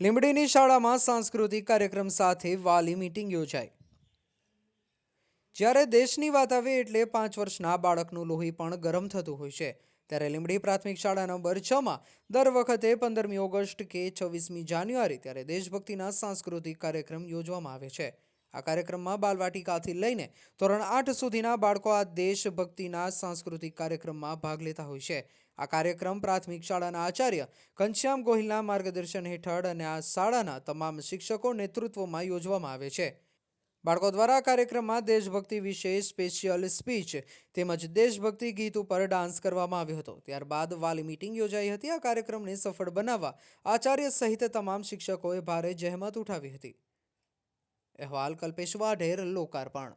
લીંબડીની શાળામાં સાંસ્કૃતિક કાર્યક્રમ સાથે વાલી મીટિંગ યોજાઈ. જ્યારે દેશની વાત આવે એટલે પાંચ વર્ષના બાળકનું લોહી પણ ગરમ થતું હોય છે. ત્યારે લીંબડી પ્રાથમિક શાળા નંબર છમાં દર વખતે પંદરમી ઓગસ્ટ કે છવ્વીસમી જાન્યુઆરી ત્યારે દેશભક્તિના સાંસ્કૃતિક કાર્યક્રમ યોજવામાં આવે છે. આ કાર્યક્રમમાં બાલવાટિકાથી લઈને ધોરણ આઠ સુધીના બાળકો આ દેશભક્તિના સાંસ્કૃતિક કાર્યક્રમમાં ભાગ લેતા હોય છે. આ કાર્યક્રમ પ્રાથમિક શાળાના આચાર્ય ઘનશ્યામ ગોહિલના માર્ગદર્શન હેઠળ અને આ શાળાના તમામ શિક્ષકો નેતૃત્વમાં યોજવામાં આવે છે. બાળકો દ્વારા કાર્યક્રમમાં દેશભક્તિ વિશે સ્પેશિયલ સ્પીચ તેમજ દેશભક્તિ ગીત ઉપર ડાન્સ કરવામાં આવ્યો હતો. ત્યારબાદ વાલી મીટિંગ યોજાઈ હતી. આ કાર્યક્રમને સફળ બનાવવા આચાર્ય સહિત તમામ શિક્ષકોએ ભારે જહેમત ઉઠાવી હતી. અહેવાલ કલ્પેશ વાઢેર લોકાર્પણ.